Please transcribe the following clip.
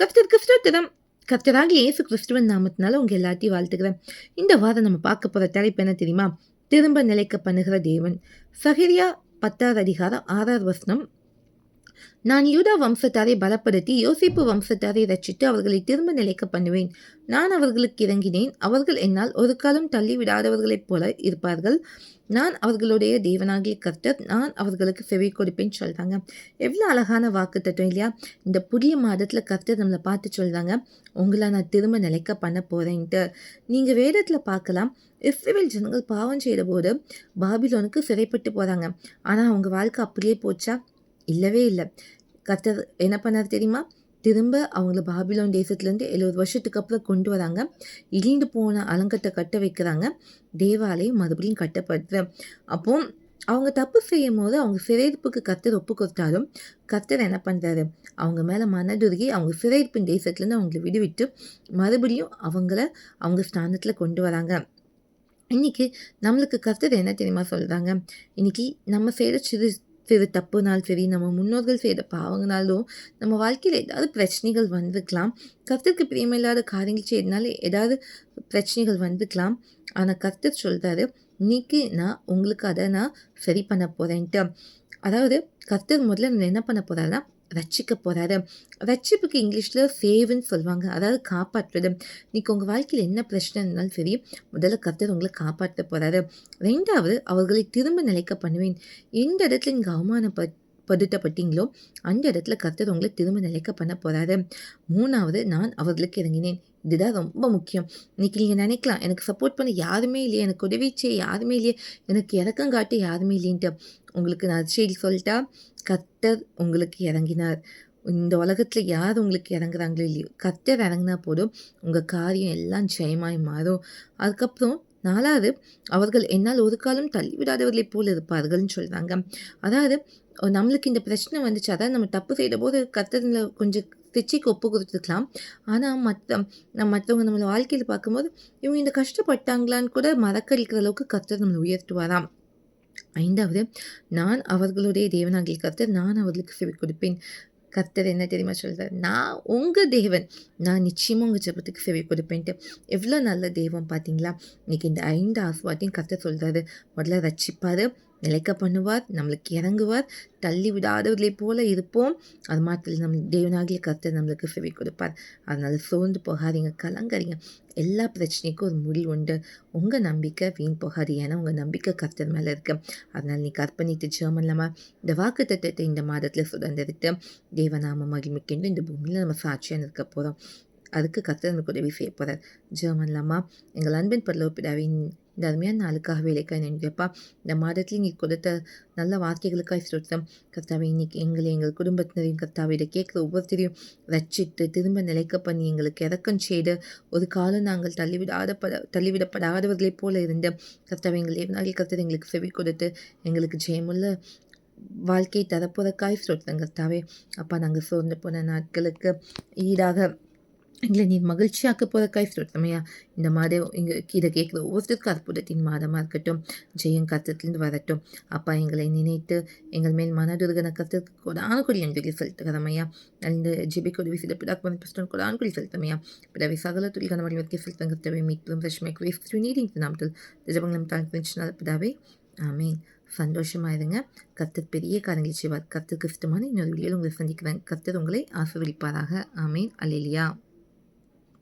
கர்த்தருக்கு திறம் கர்த்தராக இயேசு கிறிஸ்துவன் நாமத்தினால உங்க எல்லாத்தையும் வாழ்த்துக்கிறேன் இந்த வாரம் நம்ம பார்க்க போகிற தலைப்பு என்ன தெரியுமா? திரும்ப நிலைக்க பண்ணுகிற தேவன். சஹரியா பத்தாவது அதிகாரம் ஆறாவது வசனம். நான் யூதா வம்சத்தாரை பலப்படுத்தி யோசிப்பு வம்சத்தாரை ரட்சித்து அவர்களை திரும்ப நிலைக்க பண்ணுவேன். நான் அவர்களுக்கு இறங்கினேன். அவர்கள் என்னால் ஒரு காலம் தள்ளி விடாதவர்களைப் போல இருப்பார்கள். நான் அவர்களுடைய தேவனாகிய கர்த்தர். நான் அவர்களுக்கு செவி கொடுப்பேன்னு சொல்கிறாங்க எவ்வளோ அழகான வாக்கு தத்துவம் இல்லையா? இந்த புதிய மாதத்தில் கர்த்தர் நம்மளை பார்த்து சொல்கிறாங்க உங்களை நான் திரும்ப நிலைக்க பண்ண போகிறேன்ட்டு நீங்கள் வேதத்தில் பார்க்கலாம் இஸ்ரேல் ஜனங்கள் பாவம் செய்த போது பாபிலோனுக்கு சிறைப்பட்டு போகிறாங்க ஆனால் அவங்க வாழ்க்கை அப்படியே போச்சா? இல்லவே இல்லை. கர்த்தர் என்ன பண்ணார் தெரியுமா? திரும்ப அவங்கள பாபிலோன் தேசத்துலேருந்து எழுபது வருஷத்துக்கு அப்புறம் கொண்டு வராங்க. இழிந்து போன அலங்கத்தை கட்ட வைக்கிறாங்க. தேவாலயம் மறுபடியும் கட்டப்படுது. அப்போ அவங்க தப்பு செய்யும் போது அவங்க சிறையிருப்புக்கு கர்த்தர் ஒப்பு கொடுத்தாலும் கர்த்தர் என்ன பண்ணுறாரு அவங்க மேலே மனதுருகி அவங்க சிறையிருப்பின் தேசத்துலேருந்து அவங்கள விடுவிட்டு மறுபடியும் அவங்கள அவங்க ஸ்தானத்தில் கொண்டு வராங்க. இன்றைக்கி நம்மளுக்கு கர்த்தர் என்ன தெரியுமா சொல்கிறாங்க இன்றைக்கி நம்ம செய்கிற சிறு சிறு தப்புனாலும் சரி நம்ம முன்னோர்கள் செய்த பாவங்கனாலும் நம்ம வாழ்க்கையில் ஏதாவது பிரச்சனைகள் வந்துக்கலாம் கர்த்தருக்கு பிரியமில்லாத காரியங்கள் செய்யறதுனால ஏதாவது பிரச்சனைகள் வந்துக்கலாம் ஆனால் கர்த்தர் சொல்கிறாரு இன்னைக்கு நான் உங்களுக்கு அதை நான் சரி பண்ண போகிறேன்ட்டு அதாவது கர்த்தர் முதல்ல என்ன பண்ண போகிறாருன்னா ரட்சிக்க போகிறாரு ரட்சிப்புக்கு இங்கிலீஷில் சேவ்னு சொல்லுவாங்க. அதாவது காப்பாற்றுறது இன்றைக்கி உங்கள் வாழ்க்கையில் என்ன பிரச்சனை இருந்தாலும் சரி முதல்ல கர்த்தர் உங்களை காப்பாற்ற போகிறாரு ரெண்டாவது அவர்களை திரும்ப நிலைக்க பண்ணுவேன். எந்த இடத்துல நீங்கள் அவமானப்பட் படுத்தப்பட்டீங்களோ அந்த இடத்துல கர்த்தர் உங்களை திரும்ப நிலைக்க பண்ண போகிறாரு மூணாவது நான் அவர்களுக்கு இறங்கினேன். இதுதான் ரொம்ப முக்கியம். இன்னைக்கு நீங்கள் நினைக்கலாம் எனக்கு சப்போர்ட் பண்ண யாருமே இல்லையே எனக்கு உதவி செய்ய யாருமே இல்லையே எனக்கு இறக்கம் காட்ட யாருமே இல்லைன்ட்டு. உங்களுக்கு நான் செய்தி சொல்லிட்டா கர்த்தர் உங்களுக்கு இறங்கினார். இந்த உலகத்தில் யார் உங்களுக்கு இறங்குறாங்களோ இல்லையோ கர்த்தர் இறங்கினா போதும் உங்கள் காரியம் எல்லாம் ஜெயமாய் மாறும். அதுக்கப்புறம் நாலாவது அவர்கள் என்னால் ஒரு காலம் தள்ளிவிடாதவர்களைப் போல் இருப்பார்கள்னு சொல்கிறாங்க அதாவது நம்மளுக்கு இந்த பிரச்சனை வந்துச்சு அதாவது நம்ம தப்பு செய்த போது கத்தரில் கொஞ்சம் திச்சிக்கு ஒப்பு கொடுத்துருக்கலாம். ஆனால் மற்ற நம்ம மற்றவங்க நம்மளை வாழ்க்கையில் பார்க்கும்போது இவங்க இந்த கஷ்டப்பட்டாங்களான்னு கூட மறக்கடிக்கிற அளவுக்கு கத்தர் நம்மளை உயர்த்துவாராம். ஐந்தாவது நான் அவர்களுடைய தேவனாகிய கர்த்தர் நான் அவர்களுக்கு செவி கொடுப்பேன். கர்த்தர் என்ன தெரியுமா சொல்கிறார் நான் உங்கள் தேவன் நான் நிச்சயமாக உங்கள் ஜபத்துக்கு செவி கொடுப்பேன்ட்டு. எவ்வளோ நல்ல தெய்வம் பார்த்தீங்களா இன்றைக்கி இந்த ஐந்து ஆசுவாத்தையும் கர்த்தர் சொல்கிறாரு முதல்ல ரட்சிப்பார் நிலைக்க பண்ணுவார் நம்மளுக்கு இறங்குவார். தள்ளி விடாதவர்களைப் போல இருப்போம். அது மாத்திரம் நம் தேவனாகிய கருத்தை நம்மளுக்கு செவி கொடுப்பார். அதனால் சோர்ந்து போகாதீங்க கலங்காதீங்க எல்லா பிரச்சனைக்கும் ஒரு முடிவு உண்டு. உங்கள் நம்பிக்கை வீண் போகாது. ஏன்னா உங்கள் நம்பிக்கை கர்த்தர் மேலே இருக்கு. அதனால் நீ கற்பனைத்து ஜெர்மன்லாமா இந்த வாக்கு தத்துவத்தை இந்த மாதத்தில் சுதந்திரித்து தேவநாம மகிமைக்கென்று இந்த பூமியில் நம்ம சாட்சியாக இருக்க போகிறோம் அதுக்கு கர்த்தர் நமக்கு உதவி செய்ய போகிறார் ஜெர்மன்லாமா எங்கள் அன்பின் பல்லவ பிடாவின் அருமையான நாளுக்காக வேலைக்காய் நினைக்கப்பா இந்த மாதத்தில் நீ கொடுத்த நல்ல வார்த்தைகளுக்காக ஸ்தோத்திரம். கர்த்தாவை இன்னைக்கு எங்களை எங்கள் குடும்பத்தினரையும் கர்த்தாவிட கேட்குற ஒவ்வொருத்தரையும் ரச்சித்து திரும்ப நிலைக்க பண்ணி எங்களுக்கு இறக்கம் செய்து ஒரு காலம் நாங்கள் தள்ளிவிடாத பட தள்ளிவிடப்படாதவர்களைப் போல இருந்த கர்த்தாவை எங்கள் எவ்வளோ கர்த்தர் எங்களுக்கு செவி கொடுத்து எங்களுக்கு ஜெயமுள்ள வாழ்க்கை தரப்போறக்காய் ஸ்தோத்திரம் கர்த்தாவே. அப்பா நாங்கள் சோர்ந்து போன நாட்களுக்கு ஈடாக எங்களை நீ மகிழ்ச்சியாக்க போகிறக்காய் சொல்லுமையா இந்த மாதிரி இங்கே இதை கேட்குற ஒவ்வொருத்தருக்கும் அற்புதத்தின் மாதமாக இருக்கட்டும். ஜெயம் கத்தத்துலேருந்து வரட்டும். அப்பா எங்களை நினைத்து எங்கள் மேல் மனதுருகன கத்திற்கு கொடான கொடி என்று செலுத்துகிறமையா அந்த ஜிபி கொடி விசித பிதாக்கு புஸ்தகம் கொடான கொடி செலுத்தமையா பிறவி சகல துளிகன வடிவத்தை செலுத்தங்கத்தவை மீட்பும் ரஷ்மை கிறிஸ்து நீடிங் நாமத்தில் ஜபங்களும் தான் பிதாவே ஆமீன். சந்தோஷமாக இருங்க. கத்தர் பெரிய காரங்கள் செய்வார். கத்தர் கிறிஸ்துமான இன்னொரு வீடியோவில் உங்களை சந்திக்கிறேன். கத்தர் உங்களை ஆசிர்வதிப்பாராக. ஆமீன். அலிலியா